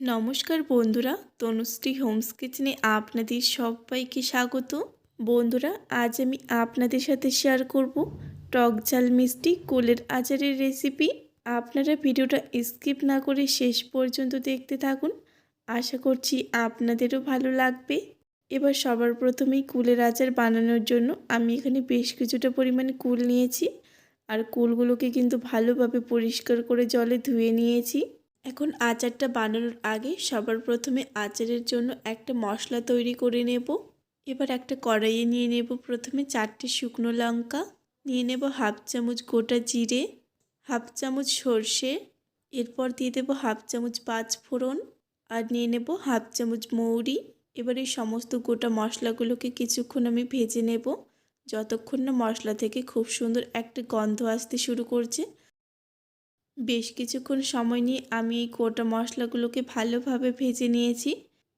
নমস্কার বন্ধুরা, তনুশ্রী হোমস কিচেনে আপনাদের সবাইকে স্বাগত। বন্ধুরা, আজ আমি আপনাদের সাথে শেয়ার করব টক ঝাল মিষ্টি কোলের আচারের রেসিপি। আপনারা ভিডিওটা স্কিপ না করে শেষ পর্যন্ত দেখতে থাকুন। আশা করছি আপনাদেরও ভালো লাগবে। এবার সবার প্রথমেই কুলের আচার বানানোর জন্য আমি এখানে বেশ কিছুটা পরিমাণে কুল নিয়েছি। আর কুলগুলোকে কিন্তু ভালোভাবে পরিষ্কার করে জলে ধুয়ে নিয়েছি। এখন আচারটা বানানোর আগে সবার প্রথমে আচারের জন্য একটা মশলা তৈরি করে নেব। এবার একটা কড়াইয়ে নিয়ে নেব প্রথমে চারটে শুকনো লঙ্কা, নিয়ে নেব হাফ চামচ গোটা জিরে, হাফ চামচ সর্ষে, এরপর দিয়ে দেবো হাফ চামচ পাঁচ ফোড়ন আর নিয়ে নেব হাফ চামচ মৌরি। এবার এই সমস্ত গোটা মশলাগুলোকে কিছুক্ষণ আমি ভেজে নেব। যতক্ষণ না মশলা থেকে খুব সুন্দর একটা গন্ধ আসতে শুরু করছে বেশ কিছুক্ষণ সময় নিয়ে আমি এই গোটা মশলাগুলোকে ভালোভাবে ভেজে নিয়েছি।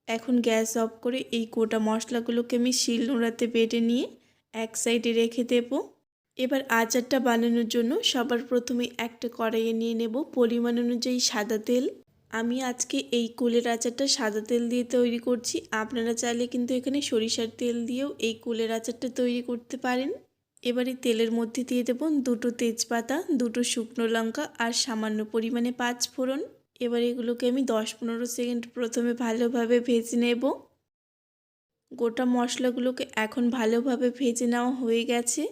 এখন গ্যাস অফ করে এই গোটা মশলাগুলোকে আমি শিল নোড়াতে বেটে নিয়ে এক সাইডে রেখে দেব। এবার আচারটা বানানোর জন্য সবার প্রথমে একটা কড়াইয়ে নিয়ে নেব পরিমাণ অনুযায়ী সাদা তেল। আমি আজকে এই কুলের আচারটা সাদা তেল দিয়ে তৈরি করছি। আপনারা চাইলে কিন্তু এখানে সরিষার তেল দিয়েও এই কুলের আচারটা তৈরি করতে পারেন। এবারে তেলের মধ্যে দিয়ে দেব দুটো তেজপাতা, দুটো শুকনো লঙ্কা আর সামান্য পরিমাণে পাঁচ ফোড়ন। এবার এগুলোকে আমি দশ পনেরো সেকেন্ড প্রথমে ভালোভাবে ভেজে নেব। গোটা মশলাগুলোকে এখন ভালোভাবে ভেজে নেওয়া হয়ে গেছে।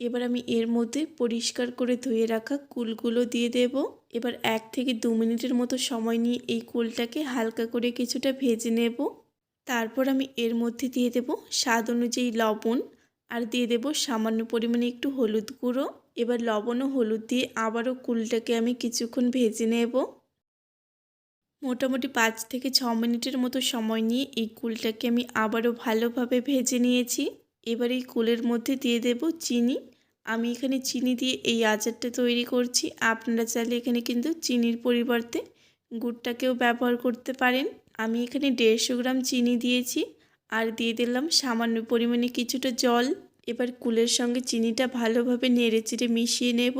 এবার আমি এর মধ্যে পরিষ্কার করে ধুয়ে রাখা কুলগুলো দিয়ে দেব। এবার এক থেকে দু মিনিটের মতো সময় নিয়ে এই কুলটাকে হালকা করে কিছুটা ভেজে নেব। তারপর আমি এর মধ্যে দিয়ে দেব স্বাদ অনুযায়ী লবণ। আর দিয়ে দেব সামান্য পরিমাণে একটু হলুদ গুঁড়ো। এবার লবণ ও হলুদ দিয়ে আবারও কুলটাকে আমি কিছুক্ষণ ভেজে নেব। মোটামুটি পাঁচ থেকে ছ মিনিটের মতো সময় নিয়ে এই কুলটাকে আমি আবারও ভালোভাবে ভেজে নিয়েছি। এবার এই কুলের মধ্যে দিয়ে দেব চিনি। আমি এখানে চিনি দিয়ে এই আচারটা তৈরি করছি। আপনারা চাইলে এখানে কিন্তু চিনির পরিবর্তে গুড়টাকেও ব্যবহার করতে পারেন। আমি এখানে দেড়শো গ্রাম চিনি দিয়েছি। আর দিয়ে দিলাম সামান্য পরিমাণে কিছুটা জল। এবার কুলের সঙ্গে চিনিটা ভালোভাবে নেড়ে চেড়ে মিশিয়ে নেব।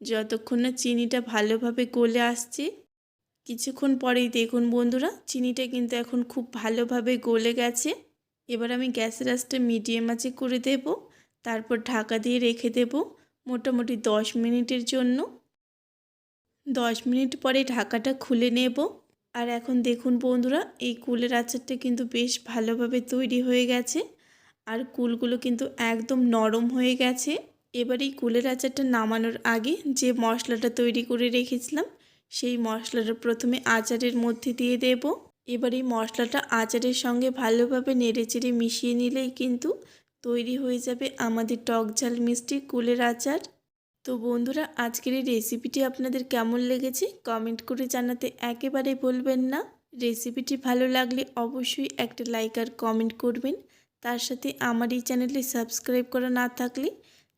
যতক্ষণ না চিনিটা ভালোভাবে গলে আসছে। কিছুক্ষণ পরেই দেখুন বন্ধুরা, চিনিটা কিন্তু এখন খুব ভালোভাবে গলে গেছে। এবার আমি গ্যাসের আঁচটা মিডিয়াম আঁচে করে দেব। তারপর ঢাকা দিয়ে রেখে দেব মোটামুটি দশ মিনিটের জন্য। দশ মিনিট পরে ঢাকাটা খুলে নেব। আর এখন দেখুন বন্ধুরা, এই কুলের আচারটা কিন্তু বেশ ভালোভাবে তৈরি হয়ে গেছে। আর কুলগুলো কিন্তু একদম নরম হয়ে গেছে। এবার এই কুলের আচারটা নামানোর আগে যে মশলাটা তৈরি করে রেখেছিলাম, সেই মশলাটা প্রথমে আচারের মধ্যে দিয়ে দেব। এবার এই মশলাটা আচারের সঙ্গে ভালোভাবে নেড়েচেড়ে মিশিয়ে নিলেই কিন্তু তৈরি হয়ে যাবে আমাদের টক ঝাল মিষ্টি কুলের আচার। তো বন্ধুরা, আজকের এই রেসিপিটি আপনাদের কেমন লেগেছে? কমেন্ট করে জানাতে একেবারে বলবেন না। রেসিপিটি ভালো লাগলে অবশ্যই একটা লাইক আর কমেন্ট করবেন। তার সাথে আমার এই চ্যানেলটি সাবস্ক্রাইব করা না থাকলে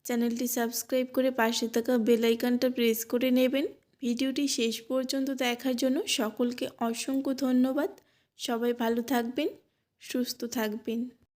চ্যানেলটি সাবস্ক্রাইব করে পাশে থাকা বেলাইকানটা প্রেস করে নেবেন। ভিডিওটি শেষ পর্যন্ত দেখার জন্য সকলকে অসংখ্য ধন্যবাদ। সবাই ভালো থাকবেন, সুস্থ থাকবেন।